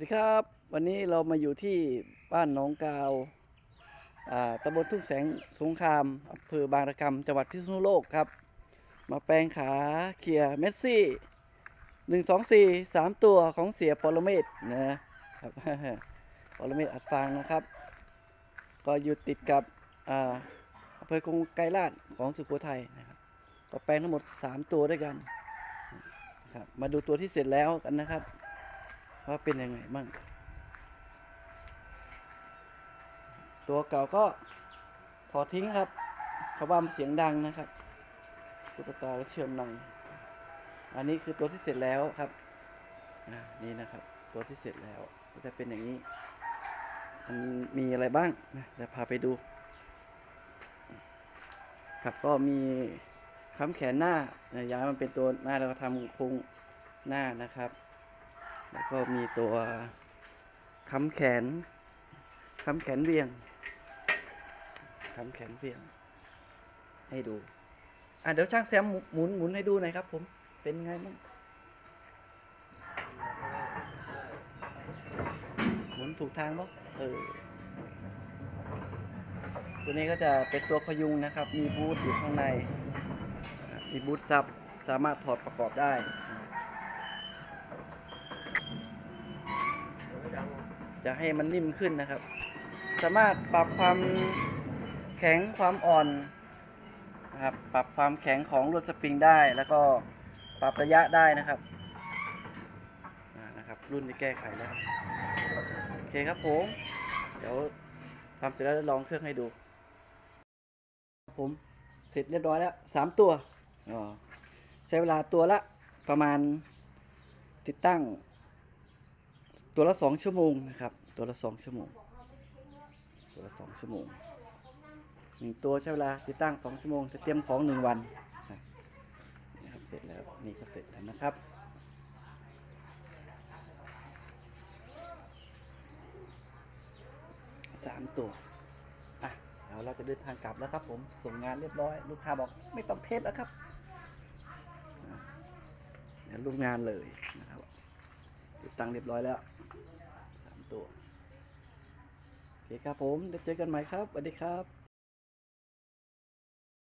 สวัสดีครับ วันนี้เรามาอยู่ที่บ้านหนองกาวาตำบลทุ่งแสงสงครามอำเภอบางระกำจังหวัดพิษณุโลกครับ มาแปลงขาเคลียเมสซี่หนึ่งสองสี่สามตัวของเสียปรเมศนะครับปรเมศอัดฟางนะครับ ก็อยู่ติดกับอำเภอกรุงไกรลาดของสุโขทัยนะครับ ก็แปลงทั้งหมดสามตัวด้วยกันครับมาดูตัวที่เสร็จแล้วกันนะครับ ว่าเป็นยังไงบ้าง ตัวเก่าก็ถอดทิ้งครับเขาว่ามันเสียงดังนะครับตุ๊กตาเชื่อมในอันนี้คือตัวที่เสร็จแล้วครับนี่นะครับ ตัวที่เสร็จแล้วก็จะเป็นอย่างนี้มันมีอะไรบ้างนะเดี๋ยวพาไปดู ครับก็มีค้ำแขนหน้าย้ายมันเป็นตัวหน้าแล้วก็ทำโครงหน้านะครับ แล้วก็มีตัวค้ำแขนค้ำแขนเวียงค้ำแขนเวียง ให้ดู อะเดี๋ยวช่างแซมหมุนหมุนให้ดูหน่อยครับ ผมเป็นไงบ้างหมุนถูกทางปะเออตัวนี้ก็จะเป็นตัวพยุงนะครับ มีบูทอยู่ข้างใน มีบูทซับ สามารถถอดประกอบได้ จะให้มันนิ่มขึ้นนะครับ สามารถปรับความแข็งความอ่อนนะครับ ปรับความแข็งของลวดสปริงได้ แล้วก็ปรับระยะได้นะครับนะครับ รุ่นที่แก้ไขแล้วโอเคครับผม เดี๋ยวทำเสร็จแล้วลองเครื่องให้ดู ผม เสร็จเรียบร้อยแล้วสามตัวอ๋อใช้เวลาตัวละประมาณติดตั้ง ตัวละสองชั่วโมงนะครับ ตัวละสองชั่วโมง ตัวละสองชั่วโมงหนึ่งตัวใช้เวลาติดตั้งสองชั่วโมง จะเตรียมของหนึ่งวันนะครับเสร็จแล้วนี่ก็เสร็จแล้วนะครับสามตัวอะเดี๋ยวเราจะเดินทางกลับแล้วครับ ผมส่งงานเรียบร้อย ลูกค้าบอกไม่ต้องเทสแล้วครับเดี๋ยวลูกงานเลยนะครับ ตั้งเรียบร้อยแล้วสามตัว โอเคครับผมเดี๋ยวเจอกันใหม่ครับสวัสดีครับ